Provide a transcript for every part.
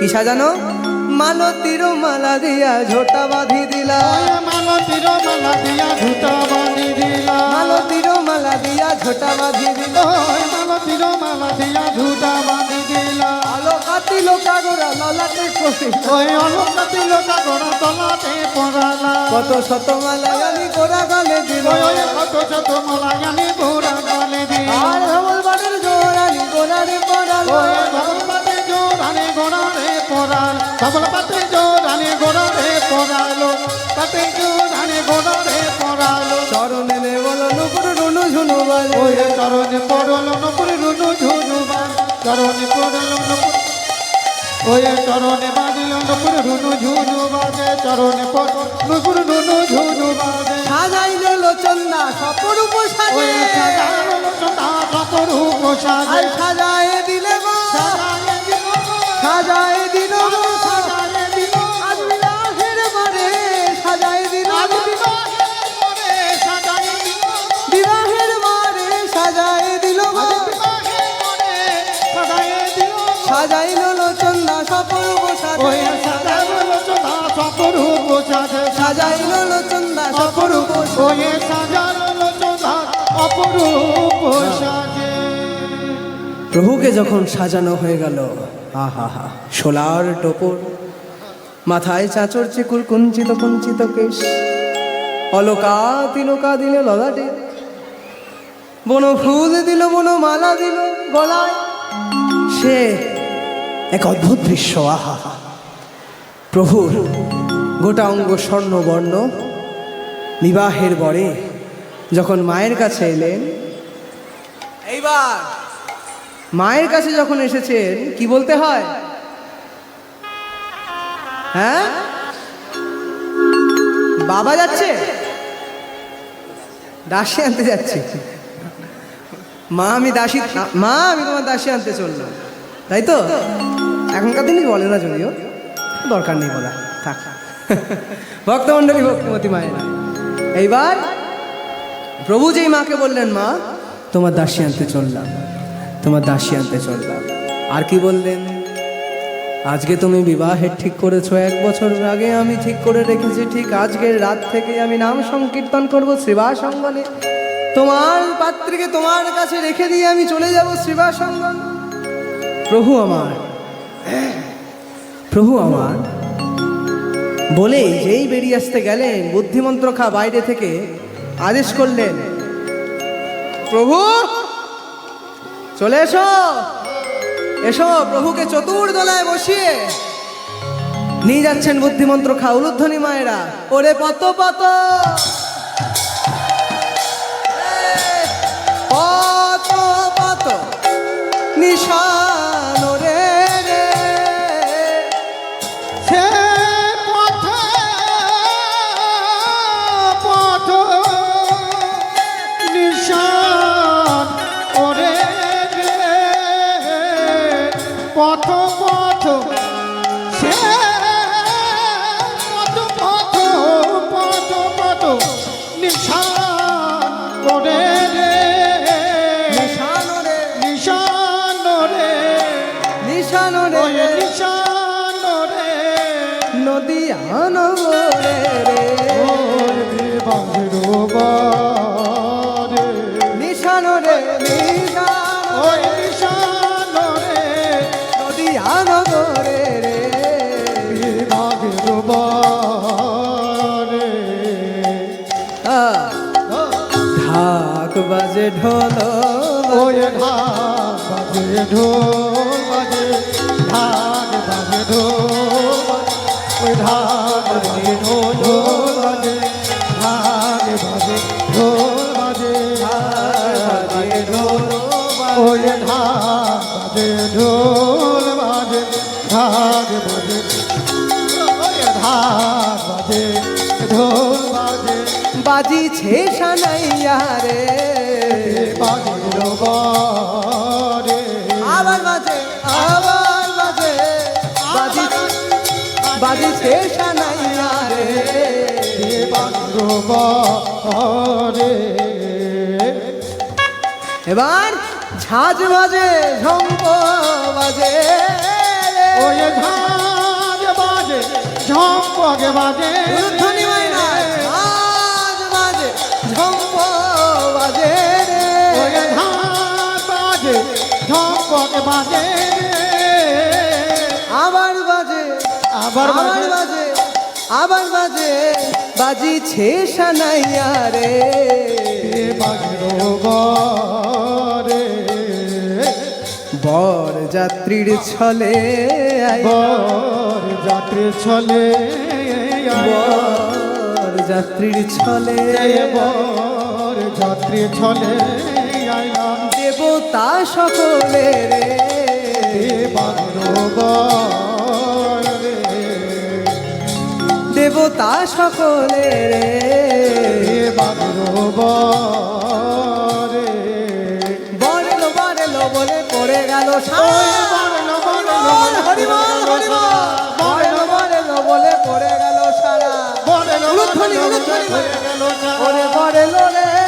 কি সাজানো? মালতীর মালা দিয়া ঝোটা বাঁধি দিলা। মালতীর মালা দিয়া ঝুটা বাঁধি দিলা। মালতীর মালা দিয়া ঝোটা বাঁধি দিল। মালতীর মালা দিয়া ঝুটা বাঁধি দিলা। আলো কাতিল কাগরা ললাটে করি ওই অলঙ্কাতি লোকা গোড়া তলাতে পড়ালা। কত শত মালা গালি গোড়া গালে দিল কত শত মালা জানি গোড়া গালে দিলা পড়াল ধবল পাতে জোড়ানে গোড়ারে পড়ালো পাতে জোড়ানে গোড়ারে পড়ালো চরণে নে বলো নুপুর রুনু ঝুনু বাজে। ওই চরণে পড়ল নপুরি রুনু ঝুনুবান চরণে পড়ল নপুর ওই চরণে বাজিল নপুর রুনু ঝুনু বাজে। চরণে পড়ল নপুর রুনু ঝুনু বাজে। সাজাইল লোচন্দা সপরূপ সাজে। সাজানো লোচনা সপরূপ সাজে। সাজায় দিলে সাজায়ে ওই সাজে সাজানো লোচনা সাজে সাজাইল লোচন্দা সপরূপ ওই সাজানো লোচনা অপরূপ সাজে প্রভুকে যখন সাজানো হয়ে গেল আহা হা সোলার টোপর মাথায় চাচর চিকুর কুঞ্চিত কুঞ্চিত কেশ অলকা তিলকা দিল ললাটে বন ফুল দিল বন মালা দিল গলায় সে এক অদ্ভুত দৃশ্য আহা হা প্রভুর গোটা অঙ্গ স্বর্ণবর্ণ বিবাহের বরে যখন মায়ের কাছে এলেন, এইবার মায়ের কাছে যখন এসেছেন, কি বলতে হয়? হ্যাঁ? বাবা যাচ্ছে? দাসী আনতে যাচ্ছে। মা, আমি দাসী, মা, আমি তোমার দাসী আনতে চললাম। তাই তো? এখনকার দিনই বলে না যদিও। দরকার নেই বলা। থাক। ভক্তমণ্ডলী ভক্তিমতী মায়েরা, এইবার প্রভু যেই মাকে বললেন, মা, তোমার দাসী আনতে চললাম, তোমার দাসী আনতে চললাম। আর কি বললেন? আজকে তুমি বিবাহের ঠিক করেছ, এক বছর আগে আমি ঠিক করে রেখেছি, ঠিক আজকের রাত থেকে আমি নাম সংকীর্তন করব শ্রীবাস অঙ্গনে তোমার পাত্রীকে তোমার কাছে রেখে দিয়ে আমি চলে যাব শ্রীবাস অঙ্গন প্রভু আমার প্রভু আমার বলেই যেই বেরিয়ে আসতে গেলেন বুদ্ধিমন্ত্র খা বাইরে থেকে আদেশ করলেন, প্রভু, চলে এসো এসো প্রভুকে চতুর্দলায় বসিয়ে নিয়ে যাচ্ছেন বুদ্ধিমন্ত্র খা উলুধ্বনি মায়েরা। ওরে পত পত! পত পত! নিশান বাজে ঢোল ওই ঢাক বাজে ঢোল বাজে ঢাক বাজে ওই ঢাক বাজে ঢোল বাজে। বাজিছে সানাইয়া রে। বাজে বারে আবার বাজে আবার বাজে বাজি বাজিছে সানাইয়া রে বারে এবার ঝাঁঝ বাজে ঝম্প বাজে। ওই ধান ঝম্পক বাজে ময়না ঝাঁজ বাজে ঝম্প ঝম্পক বাজে। আবার বাজে আবার আবার বাজে আবার বাজে বাজিছে সানাইয়া রে। বাজরো বরে বর যাত্রীর ছলে আয়। বর যাত্রী ছলে বর যাত্রীর ছলে বর যাত্রী ছলে দেবতা সকলে রে। দেবতা সকলে রে। বরেলো বরেলো বলে পড়ে গেল বলে পড়ে গেল সারা। বরেলো বরেলো রে।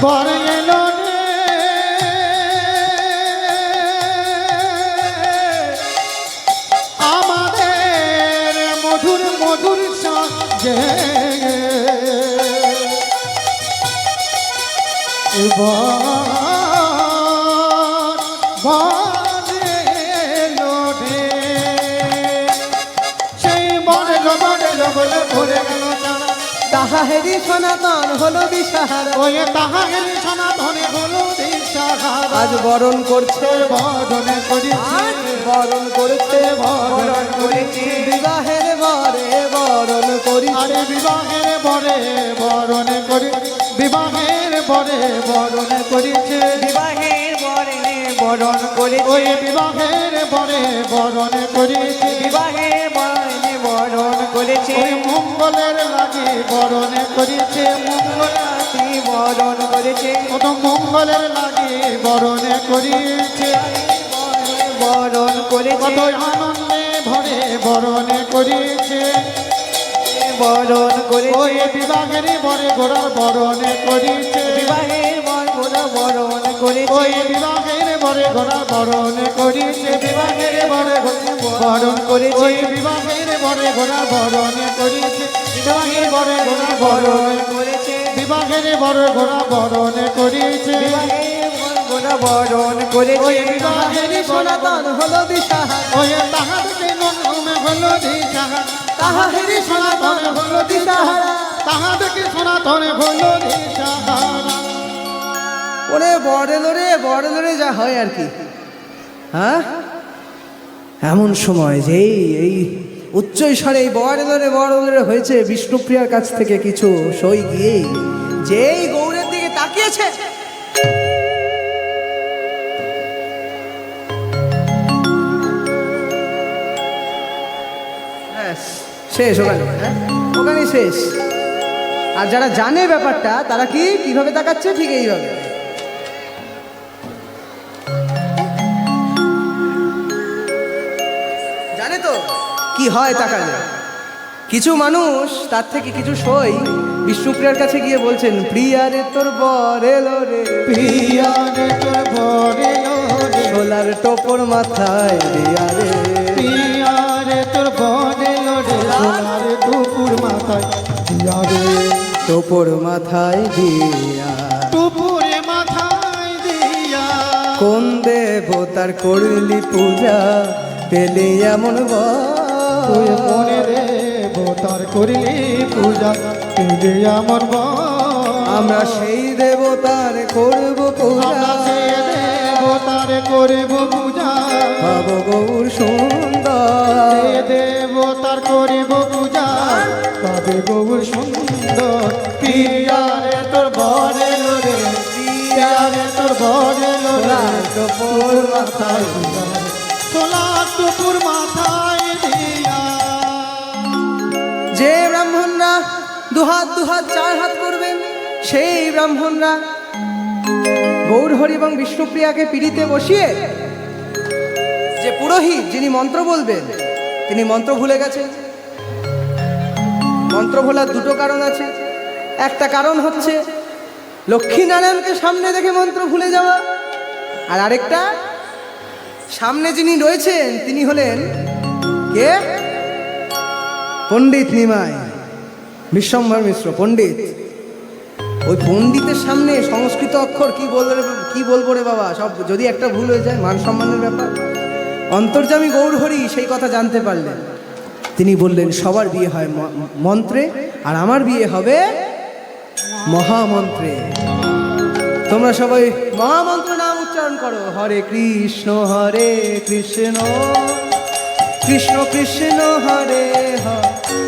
বর এলো আমাদের মধুর মধুর বর তাহাহেরি সনাতন হলো দিশাহারা ওই তাহাগের সনাতনে হলো দিশাহারা আজ বরণ করছে। বদনে করেছি। বরণ করেছে। বরণ করেছে। বিবাহের বরে বরণ করি আরে বিবাহের বরে বরণে করি বিবাহের বরে বরণে করেছে। বিবাহের বরে বরণ করে ওই বিবাহের বরে বরণে করেছে। বিবাহের বরণে বরণ করেছে। মঙ্গলের লাগি বরণে করেছে মঙ্গল রাতি বরণ করেছে। কত মঙ্গলের লাগি বরণে করিয়েছে বরণ করেছে। কত আনন্দে ভরে বরণে করিয়েছে বরণ ওই করেছে বিবাহের বরে গোড়ার বরণে করিয়েছে বিবাহের বরণ বরণ করেছে। ওই বিবাহের বরে গোড়ার বরণে করিয়েছে বিবাহের বরে বরণ করেছে। ওই বিবাহের বরে গোড়ার বরণে করিয়েছে বিবাহের বরে গোড়ার বরণে করেছে। বিবাহের বরে গোড়া বরণে করিয়েছে বিবাহের বরণ বরণ করেছে। ওই বিবাহের সনাতন হলো দিশাহারা। ওই তাহাদেরকে নরমে হলো দিশাহারা। তাহাহেরি সনাতন হলো দিশাহারা। তাহাদেরকে সনাতনে হলো দিশাহারা। ওরে বড়েলো রে বড়েলো যা হয় আর কি। হ্যাঁ? এমন সময় যেই, এই উচ্চ স্বরে এই বড়েলো রে বড়েলো রে হয়েছে বিষ্ণুপ্রিয়ার কাছ থেকে কিছু সই গিয়েই যেই গৌরের দিকে তাকিয়েছে। শেষ ওখানে হ্যাঁ? ওখানে শেষ। আর যারা জানে ব্যাপারটা, তারা কি, কীভাবে তাকাচ্ছে, ঠিক এইভাবে। হয় তাকালে। কিছু মানুষ তার থেকে কিছু সই বিষ্ণুপ্রিয়ার কাছে গিয়ে বলছেন প্রিয়া রে তোর বর এলো রে। পিয়ারে তোর বরে রে। সোলার টোপর মাথায় রিয়া রে। পিয়ারে তোর বরে রে। সোনার দুপুর মাথায় পিয়ারে টোপর মাথায় দিয়া। দুপুরে মাথায় দিয়া। কোন দেবতার করলি পূজা পেলে এমন তুই মনে রে তার করিলি পূজা। তুই আমার আমরা সেই দেবতার করব পূজা। আমরা সে দেবতার করব পূজা। ভাব গৌর সুন্দর। দেবতার করব পূজা তবে গৌর সুন্দর। পিয়ারে তোর বরে রে পিয়ারে তোর বরে রে টোপর মাথায়। দুহাত দুহাত, চার হাত করবেন সেই ব্রাহ্মণরা। গৌরহরি এবং বিষ্ণুপ্রিয়াকে পিড়িতে বসিয়ে যে পুরোহিত যিনি মন্ত্র বলবেন, তিনি মন্ত্র ভুলে গেছেন। মন্ত্র ভোলার দুটো কারণ আছে। একটা কারণ হচ্ছে, লক্ষ্মীনারায়ণকে সামনে দেখে মন্ত্র ভুলে যাওয়া। আর আরেকটা, সামনে যিনি রয়েছেন, তিনি হলেন কে? পণ্ডিত নিমাই। বিশ্বম্ভর মিশ্র, পণ্ডিত। ওই পণ্ডিতের সামনে সংস্কৃত অক্ষর কি বলব কি বলব রে বাবা? সব যদি একটা ভুল হয়ে যায়, মান সম্মানের ব্যাপার। অন্তর্জামী গৌরহরি সেই কথা জানতে পারলেন। তিনি বললেন, সবার বিয়ে হয় মন্ত্রে, আর আমার বিয়ে হবে মহামন্ত্রে। তোমরা সবাই মহামন্ত্র নাম উচ্চারণ করো, হরে কৃষ্ণ হরে কৃষ্ণ। কৃষ্ণ কৃষ্ণ, হরে হরে।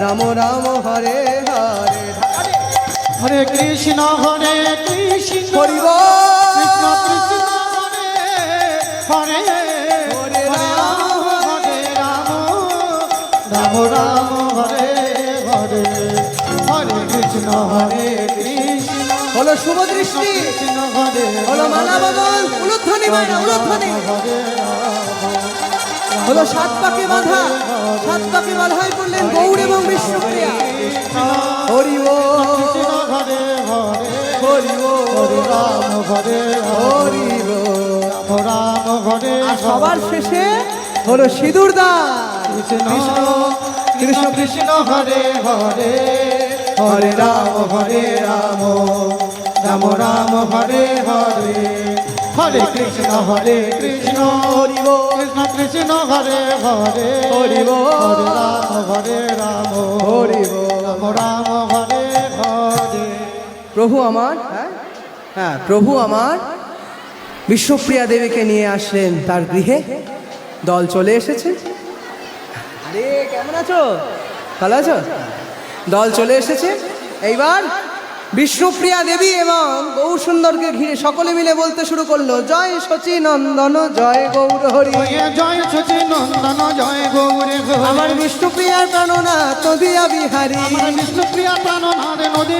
রাম রাম হরে হরে হরে কৃষ্ণ হরে কৃষ্ণ। হরি কৃষ্ণ বল। কৃষ্ণ হরে রাম। হরে রাম। রাম রাম হরে হরে। হরে কৃষ্ণ হরে কৃষ্ণ। হলো শুভ দৃষ্টি। হরে হলো মালা বদল। উলুধ্বনি মায়েরা উলুধ্বনি। হরে হলো সাত পাকে বাঁধা সাত পাকে বাঁধাই করলেন গৌর এবং বিষ্ণুপ্রিয়া হরি ও হরে হরে। হরে রাম হরে হরে। রাম রাম হরে সবার শেষে হলো সিঁদুর দান কৃষ্ণ কৃষ্ণ কৃষ্ণ হরে হরে হরে রাম হরে রাম রাম রাম হরে হরে হরে কৃষ্ণ হরে কৃষ্ণ হরি বল। কৃষ্ণ কৃষ্ণ হরে হরে। হরি বল। হরে রাম হরে রাম। হরি বল। রাম রাম হরে হরে। প্রভু আমার হ্যাঁ? হ্যাঁ প্রভু আমার। বিশ্বপ্রিয়া দেবীকে নিয়ে আসলেন তার গৃহে। দল চলে এসেছে। আরে কেমন আছো? ভালো আছো? দল চলে এসেছে। এইবার বিষ্ণুপ্রিয়া দেবী এবং গৌর সুন্দরকে ঘিরে সকলে মিলে বলতে শুরু করল জয় শচী নন্দন জয় গৌর হরি জয় সচি নন্দন জয় গৌরে আমার বিষ্ণুপ্রিয়ার প্রাণনা তদিয়া বিহারী বিষ্ণুপ্রিয়া প্রাণ নারে নদী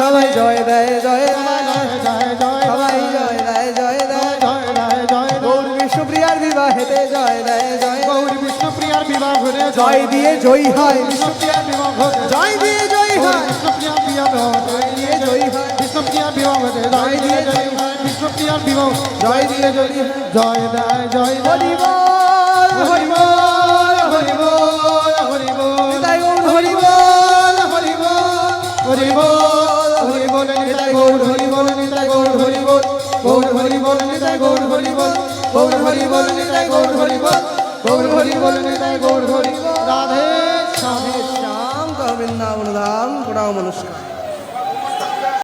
সবাই জয় দেয় জয় জয় জয় জয় সবাই জয় দেয় জয় দেয় জয় জয় জয় গৌর বিষ্ণুপ্রিয়ার বিবাহেতে জয় দেয় জয় গৌরী বিষ্ণুপ্রিয়ার বিবাহ জয় দিয়ে জয়ী হয় বিষ্ণুপ্রিয়ার বিবাহ জয় দিয়ে হয় বিষ্ণুপ্রিয়ার বিবাহ জয় দিয়ে জয়ী হয় বিষ্ণুপ্রিয়ার বিবাহ জয় দিয়ে জয় হয় বিষ্ণুপ্রিয়ার বিবাহ জয় দিয়ে জয়ী হয় জয় দেয় জয় হরি বল হরি বল হরি বল হরি বল গৌর হরি বল গৌর হরি বল গৌর হরি বল গৌর হরি বল রাধে শ্যাম নমস্কার